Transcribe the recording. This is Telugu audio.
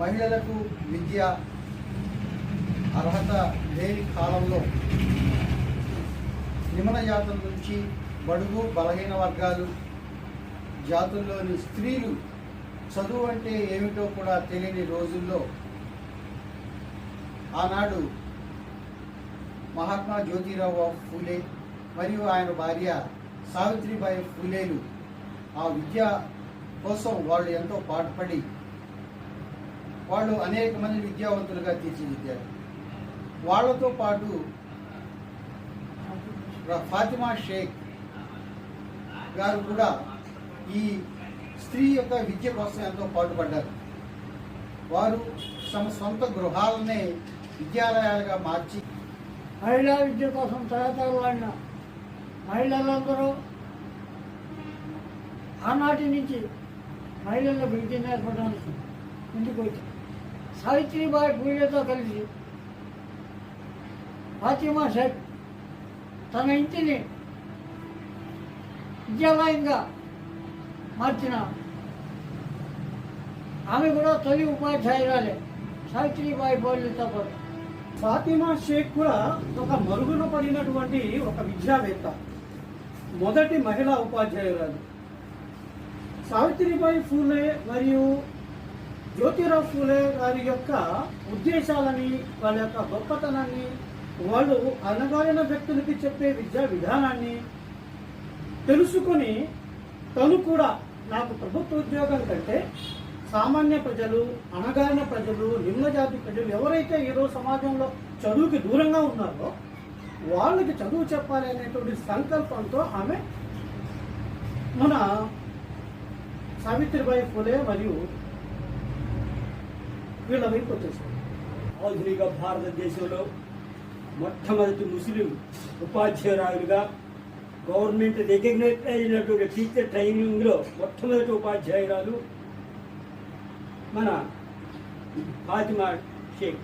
మహిళలకు విద్య అర్హత లేని కాలంలో నిమన జాతుల నుంచి బడుగు బలహీన వర్గాలు జాతుల్లోని స్త్రీలు చదువు అంటే ఏమిటో కూడా తెలియని రోజుల్లో ఆనాడు మహాత్మా జ్యోతిరావు ఫూలే మరియు ఆయన భార్య సావిత్రిబాయి ఫూలేలు ఆ విద్య కోసం వాళ్ళు ఎంతో పాటుపడి వాళ్ళు అనేక మంది విద్యావంతులుగా తీర్చిదిద్దారు. వాళ్ళతో పాటు ఫాతిమా షేక్ గారు కూడా ఈ స్త్రీ యొక్క విద్య కోసం ఎంతో పాటుపడ్డారు. వారు తమ సొంత గృహాలనే విద్యాలయాలుగా మార్చి మహిళా విద్య కోసం తహతలాడిన మహిళలందరూ ఆనాటి నుంచి మహిళల విద్య నేర్పడానికి ముందుకు వచ్చారు. సావిత్రిబాయి పూజతో కలిసి ఫాతిమా షేక్ తన ఇంటిని విద్యాలయంగా మార్చిన ఆమె కూడా తొలి ఉపాధ్యాయురాలే సావిత్రిబాయి పూజలతో పాటు. ఫాతిమా షేక్ కూడా ఒక మరుగున పడినటువంటి ఒక విద్యావేత్త మొదటి మహిళా ఉపాధ్యాయురాలు. సావిత్రిబాయి ఫూలే మరియు జ్యోతిరావు ఫూలే గారి యొక్క ఉద్దేశాలని వాళ్ళ యొక్క గొప్పతనాన్ని వాళ్ళు అనగారిన వ్యక్తులకి చెప్పే విద్యా విధానాన్ని తెలుసుకొని తను కూడా నాకు ప్రభుత్వ ఉద్యోగం కంటే సామాన్య ప్రజలు అణగారిన ప్రజలు నిమ్నజాతి ప్రజలు ఎవరైతే ఈరోజు సమాజంలో చదువుకి దూరంగా ఉన్నారో వాళ్ళకి చదువు చెప్పాలి అనేటువంటి సంకల్పంతో ఆమె మన సావిత్రిబాయి ఫులే మరియు వీళ్ళ వైపు వచ్చేసారు ఆధునిక భారతదేశంలో మొట్టమొదటి ముస్లిం ఉపాధ్యాయురాలుగా గవర్నమెంట్ రికగ్నైజ్ అయినటువంటి టీచర్ ట్రైనింగ్లో మొట్టమొదటి ఉపాధ్యాయురాలు మన ఫాతిమా షేక్